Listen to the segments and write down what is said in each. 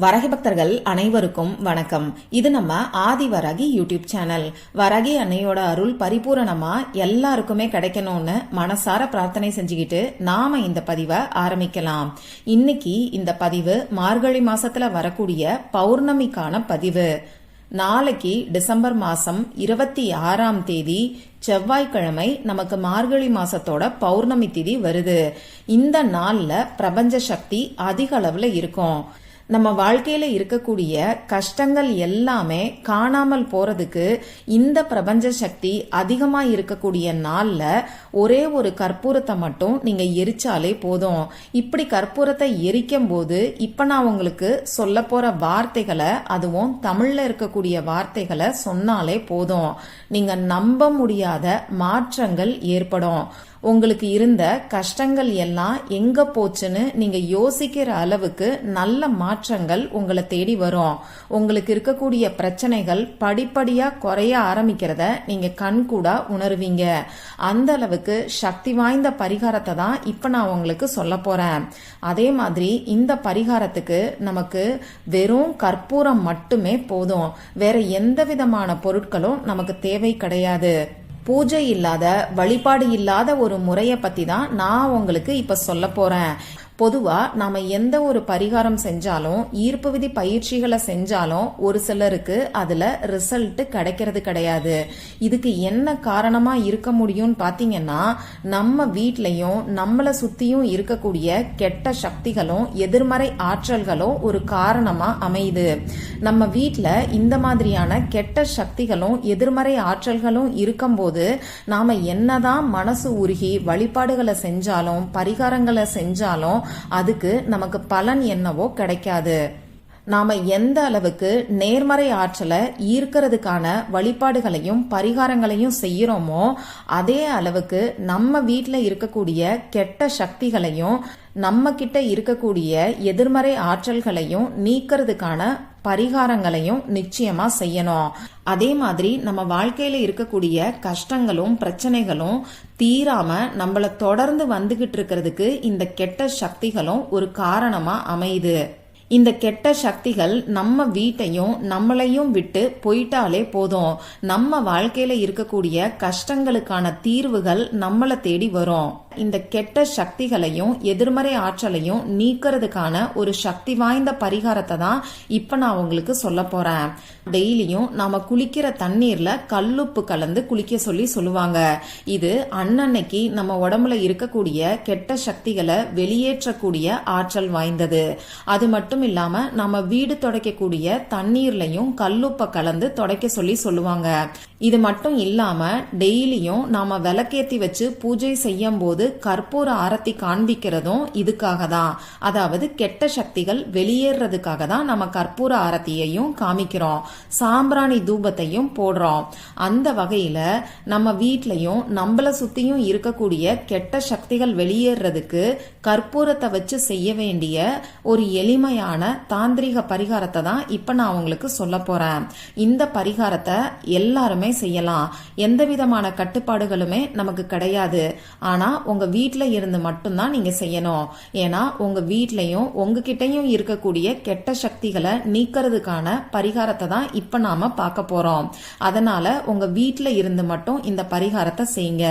வரகி பக்தர்கள் அனைவருக்கும் வணக்கம். இது நம்ம ஆதி வரகி யூடியூப் சேனல். வரகி அன்னையோட அருள் பரிபூரணமா எல்லாருக்குமே கிடைக்கணும்னு மனசார பிரார்த்தனை செஞ்சுக்கிட்டு நாம இந்த பதிவை ஆரம்பிக்கலாம். இன்னைக்கு இந்த பதிவு மார்கழி மாசத்துல வரக்கூடிய பௌர்ணமிக்கான பதிவு. நாளைக்கு டிசம்பர் மாசம் இருபத்தி ஆறாம் தேதி செவ்வாய்க்கிழமை நமக்கு மார்கழி மாசத்தோட பௌர்ணமி திதி வருது. இந்த நாள்ல பிரபஞ்ச சக்தி அதிக அளவுல இருக்கும். நம்ம வாழ்க்கையில இருக்கக்கூடிய கஷ்டங்கள் எல்லாமே காணாமல் போறதுக்கு இந்த பிரபஞ்ச சக்தி அதிகமா இருக்கக்கூடிய நாள்ல ஒரே ஒரு கற்பூரத்தை மட்டும் நீங்க எரிச்சாலே போதும். இப்படி கற்பூரத்தை எரிக்கும் போது இப்ப நான் உங்களுக்கு சொல்ல போற வார்த்தைகளை அதுவும் தமிழ்ல இருக்கக்கூடிய வார்த்தைகளை சொன்னாலே போதும். நீங்க நம்ப முடியாத மாற்றங்கள் ஏற்படும். உங்களுக்கு இருந்த கஷ்டங்கள் எல்லாம் எங்க போச்சுன்னு நீங்க யோசிக்கிற அளவுக்கு நல்ல மாற்றங்கள் உங்களை தேடி வரும். உங்களுக்கு இருக்கக்கூடிய பிரச்சனைகள் படிப்படியா குறைய ஆரம்பிக்கிறத நீங்க கண்கூடா உணர்வீங்க. அந்த அளவுக்கு சக்தி வாய்ந்த பரிகாரத்தை தான் இப்ப நான் உங்களுக்கு சொல்ல போறேன். அதே மாதிரி இந்த பரிகாரத்துக்கு நமக்கு வெறும் கற்பூரம் மட்டுமே போதும். வேற எந்த விதமான பொருட்களும் நமக்கு தேவை கிடையாது. பூஜை இல்லாத வழிபாடு இல்லாத ஒரு முறையை பத்தி தான் நான் உங்களுக்கு இப்ப சொல்ல போறேன். பொதுவாக நாம எந்த ஒரு பரிகாரம் செஞ்சாலும் ஈர்ப்பு விதி பயிற்சிகளை செஞ்சாலும் ஒரு சிலருக்கு அதுல ரிசல்ட் கிடைக்கிறது கிடையாது. இதுக்கு என்ன காரணமா இருக்க முடியும்னு பாத்தீங்கன்னா நம்ம வீட்லயும் நம்மளை சுத்தியும் இருக்கக்கூடிய கெட்ட சக்திகளும் எதிர்மறை ஆற்றல்களும் ஒரு காரணமா அமையுது. நம்ம வீட்ல இந்த மாதிரியான கெட்ட சக்திகளும் எதிர்மறை ஆற்றல்களும் இருக்கும்போது நாம என்னதான் மனசு உருகி வழிபாடுகளை செஞ்சாலும் பரிகாரங்களை செஞ்சாலும் அதுக்கு நமக்கு பலன் என்னவோ கிடைக்காது. நாம எந்த அளவுக்கு நேர்மறை ஆற்றலை ஈர்க்கிறதுக்கான வழிபாடுகளையும் பரிகாரங்களையும் செய்யறோமோ அதே அளவுக்கு நம்ம வீட்டில் இருக்கக்கூடிய கெட்ட சக்திகளையும் நம்ம கிட்ட இருக்கக்கூடிய எதிர்மறை ஆற்றல்களையும் நீக்கிறதுக்கான பரிகாரங்களையும் நிச்சயமா செய்யணும். அதே மாதிரி நம்ம வாழ்க்கையில இருக்கக்கூடிய கஷ்டங்களும் பிரச்சனைகளும் தீராம நம்மள தொடர்ந்து வந்துகிட்டு இருக்கிறதுக்கு இந்த கெட்ட சக்திகளும் ஒரு காரணமா அமையுது. இந்த கெட்ட சக்திகள் நம்ம வீட்டையும் நம்மளையும் விட்டு போயிட்டாலே போதும். நம்ம வாழ்க்கையில இருக்கக்கூடிய கஷ்டங்களுக்கான தீர்வுகள் நம்மளை தேடி வரும். இந்த கெட்ட சக்திகளையும் எதிர்மறை ஆற்றலையும் நீக்கிறதுக்கான ஒரு சக்தி வாய்ந்த பரிகாரத்தை தான் இப்ப நான் உங்களுக்கு சொல்ல போறேன். டெய்லியும் நாம குளிக்கிற தண்ணீர்ல கல்லுப்பு கலந்து குளிக்க சொல்லி சொல்லுவாங்க. இது அன்னன்னைக்கு நம்ம உடம்புல இருக்கக்கூடிய கெட்ட சக்திகளை வெளியேற்றக்கூடிய ஆற்றல் வாய்ந்தது. அது மட்டும் இல்லாம நம்ம வீடு துடைக்கக்கூடிய தண்ணீர்லையும் கல்லுப்பை கலந்து துடைக்க சொல்லி சொல்லுவாங்க. இது மட்டும் இல்லாம டெய்லியும் நாம விளக்கேத்தி வச்சு பூஜை செய்யும் போது கற்பூர ஆரத்தி காண்பிக்கிறதும் இதுக்காக தான் அதாவது கெட்ட சக்திகள் வெளியேறதுக்காக தான் நம்ம கற்பூர ஆரத்தியையும் காமிக்கிறோம். சாம்பிராணி தூபத்தையும் போடுறோம். அந்த வகையில நம்ம வீட்லயும் நம்மள சுத்தியும் இருக்கக்கூடிய கெட்ட சக்திகள் வெளியேறதுக்கு கற்பூரத்தை வச்சு செய்ய வேண்டிய ஒரு எளிமையான தாந்திரிக பரிகாரத்தை தான் இப்ப நான் உங்களுக்கு சொல்ல போறேன். இந்த பரிகாரத்தை எல்லாருமே செய்யலாம். எந்த விதமான கட்டுப்பாடுகளுமே நமக்கு கிடையாது. ஆனா உங்க வீட்டில் இருந்து மட்டும்தான் நீங்க செய்யணும். ஏன்னா உங்க வீட்லயும் உங்ககிட்டயும் இருக்கக்கூடிய கெட்ட சக்திகளை நீக்கிறதுக்கான பரிகாரத்தை தான் இப்ப நாம பார்க்க போறோம். அதனால உங்க வீட்டில் இருந்து மட்டும் இந்த பரிகாரத்தை செய்யுங்க.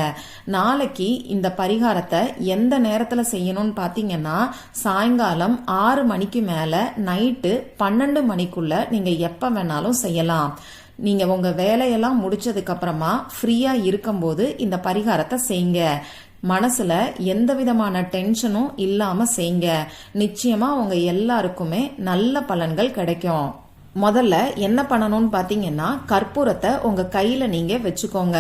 நாளைக்கு இந்த பரிகாரத்தை எந்த நேரத்துல பண்ணணும்னு பார்த்தீங்கன்னா சாயங்காலம் ஆறு மணிக்கு மேலே நைட்டு பன்னெண்டு மணிக்குள்ள நீங்கள் எப்போ வேணாலும் செய்யலாம். நீங்க உங்க வேலையெல்லாம் முடிச்சதுக்கு அப்புறமா ஃப்ரீயா இருக்கும்போது இந்த பரிகாரத்தை செய்யுங்க. மனசுல எந்த விதமான டென்ஷனும் இல்லாம செய்யுங்க. நிச்சயமா உங்க எல்லாருக்குமே நல்ல பலன்கள் கிடைக்கும். முதல்ல என்ன பண்ணணும்னு பாத்தீங்கன்னா கற்பூரத்தை உங்க கையில நீங்க வச்சுக்கோங்க.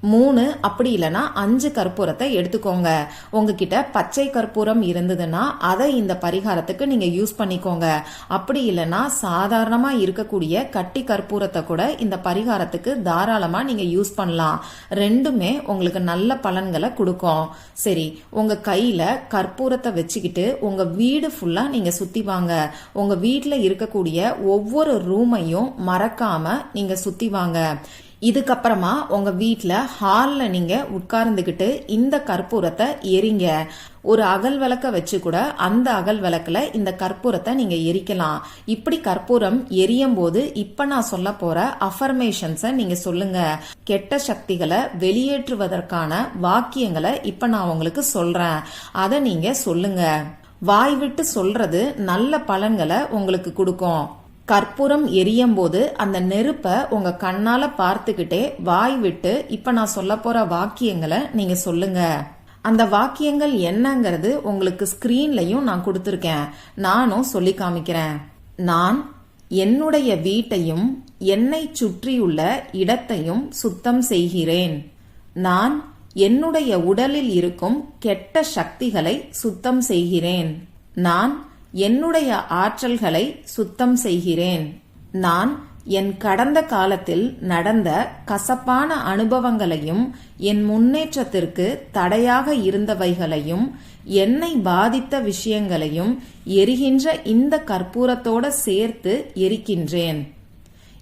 மூணு அப்படி இல்லைன்னா அஞ்சு கற்பூரத்தை எடுத்துக்கோங்க. உங்ககிட்ட பச்சை கற்பூரம் இருந்ததுன்னா அதை இந்த பரிகாரத்துக்கு நீங்க யூஸ் பண்ணிக்கோங்க. அப்படி இல்லைன்னா சாதாரணமா இருக்கக்கூடிய கட்டி கற்பூரத்தை கூட இந்த பரிகாரத்துக்கு தாராளமா நீங்க யூஸ் பண்ணலாம். ரெண்டுமே உங்களுக்கு நல்ல பலன்களை கொடுக்கும். சரி உங்க கையில கற்பூரத்தை வச்சுக்கிட்டு உங்க வீடு ஃபுல்லா நீங்க சுத்தி வாங்க. உங்க வீட்டுல இருக்கக்கூடிய ஒவ்வொரு ரூமையும் மறக்காம நீங்க சுத்தி வாங்க. இதுக்கப்புறமா உங்க வீட்டில் ஹால்ல நீங்க உட்கார்ந்துகிட்டு இந்த கற்பூரத்தை எரிங்க. ஒரு அகல் விளக்க வச்சு கூட அந்த அகல் விளக்குல இந்த கற்பூரத்தை நீங்க எரிக்கலாம். இப்படி கற்பூரம் எரியும் போது இப்ப நான் சொல்ல போற அஃபர்மேஷன்ஸ நீங்க சொல்லுங்க. கெட்ட சக்திகளை வெளியேற்றுவதற்கான வாக்கியங்களை இப்ப நான் உங்களுக்கு சொல்றேன். அதை நீங்க சொல்லுங்க. வாய் விட்டு சொல்றது நல்ல பலன்களை உங்களுக்கு கொடுக்கும். கற்பூரம் எரியும் போது அந்த நெருப்பை உங்க கண்ணால பார்த்துக்கிட்டே வாய் விட்டு இப்ப நான் சொல்ல போற வாக்கியங்களை நீங்க சொல்லுங்க. அந்த வாக்கியங்கள் என்னங்கிறது உங்களுக்கு ஸ்கிரீன்லயும் நான் கொடுத்துருக்கேன். நானும் சொல்லி காமிக்கிறேன். நான் என்னுடைய வீட்டையும் என்னை சுற்றியுள்ள இடத்தையும் சுத்தம் செய்கிறேன். நான் என்னுடைய உடலில் இருக்கும் கெட்ட சக்திகளை சுத்தம் செய்கிறேன். நான் என்னுடைய ஆற்றல்களை சுத்தம் செய்கிறேன். நான் என் கடந்த காலத்தில் நடந்த கசப்பான அனுபவங்களையும் என் முன்னேற்றத்திற்கு தடையாக இருந்தவைகளையும் என்னை பாதித்த விஷயங்களையும் எரிகின்ற இந்த கற்பூரத்தோட சேர்த்து எரிக்கின்றேன்.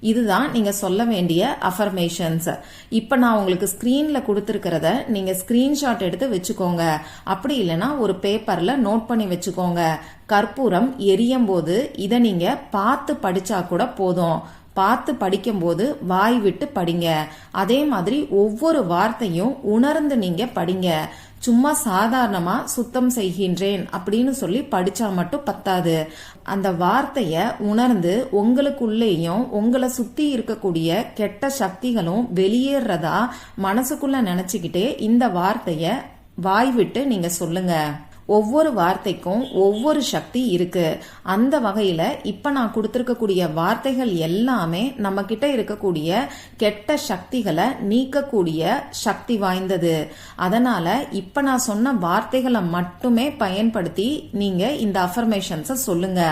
இதுதான் நீங்க சொல்ல வேண்டிய அஃபர்மேஷன்ஸ் இப்ப நான் உங்களுக்கு ஸ்கிரீன்ல கொடுத்துருக்கிறத நீங்க ஸ்கிரீன்ஷாட் எடுத்து வச்சுக்கோங்க. அப்படி இல்லைன்னா ஒரு பேப்பர்ல நோட் பண்ணி வச்சுக்கோங்க. கற்பூரம் எரியும் போது இதை நீங்க பார்த்து படிச்சா கூட போதும். பார்த்து படிக்கும்போது வாய் விட்டு படிங்க. அதே மாதிரி ஒவ்வொரு வார்த்தையும் உணர்ந்து நீங்க படிங்க. சும்மா சாதாரணமா சுத்தம் செய்கின்றேன் அப்படின்னு சொல்லி படிச்சா மட்டும் பத்தாது. அந்த வார்த்தைய உணர்ந்து உங்களுக்குள்ளேயும் உங்களை சுத்தி இருக்கக்கூடிய கெட்ட சக்திகளும் வெளியேறதா மனசுக்குள்ள நினைச்சுக்கிட்டே இந்த வார்த்தைய வாய் விட்டு நீங்க சொல்லுங்க. ஒவ்வொரு வார்த்தைக்கும் ஒவ்வொரு சக்தி இருக்கு. அந்த வகையில இப்ப நான் கொடுத்திருக்கக்கூடிய வார்த்தைகள் எல்லாமே நம்ம கிட்ட இருக்கக்கூடிய கெட்ட சக்திகளை நீக்கக்கூடிய சக்தி வாய்ந்தது. அதனால இப்ப நான் சொன்ன வார்த்தைகளை மட்டுமே பயன்படுத்தி நீங்க இந்த அஃபர்மேஷன்ஸை சொல்லுங்க.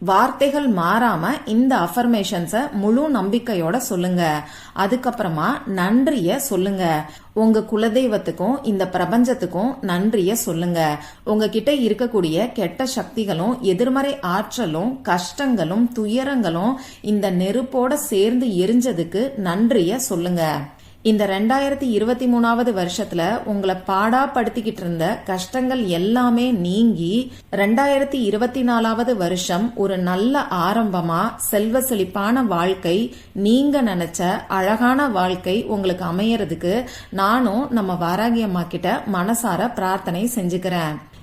வார்த்தைகள் மாறாம இந்த அஃபர்மேஷன்ஸ முழு நம்பிக்கையோட சொல்லுங்க. அதுக்கப்புறமா நன்றிய சொல்லுங்க. உங்க குலதெய்வத்துக்கும் இந்த பிரபஞ்சத்துக்கும் நன்றிய சொல்லுங்க. உங்ககிட்ட இருக்கக்கூடிய கெட்ட சக்திகளும் எதிர்மறை ஆற்றலும் கஷ்டங்களும் துயரங்களும் இந்த நெருப்போட சேர்ந்து எரிஞ்சதுக்கு நன்றிய சொல்லுங்க. இந்த ரெண்டாயிரத்தி இருபத்தி மூணாவது வருஷத்துல உங்களை பாடா படுத்திக்கிட்டு இருந்த கஷ்டங்கள் எல்லாமே நீங்கி ரெண்டாயிரத்தி இருபத்தி நாலாவது வருஷம் ஒரு நல்ல ஆரம்பமா செல்வ செழிப்பான வாழ்க்கை நீங்க நினைச்ச அழகான வாழ்க்கை உங்களுக்கு அமையறதுக்கு நானும் நம்ம வாராகியம்மா கிட்ட மனசார பிரார்த்தனை செஞ்சுக்கிறேன்.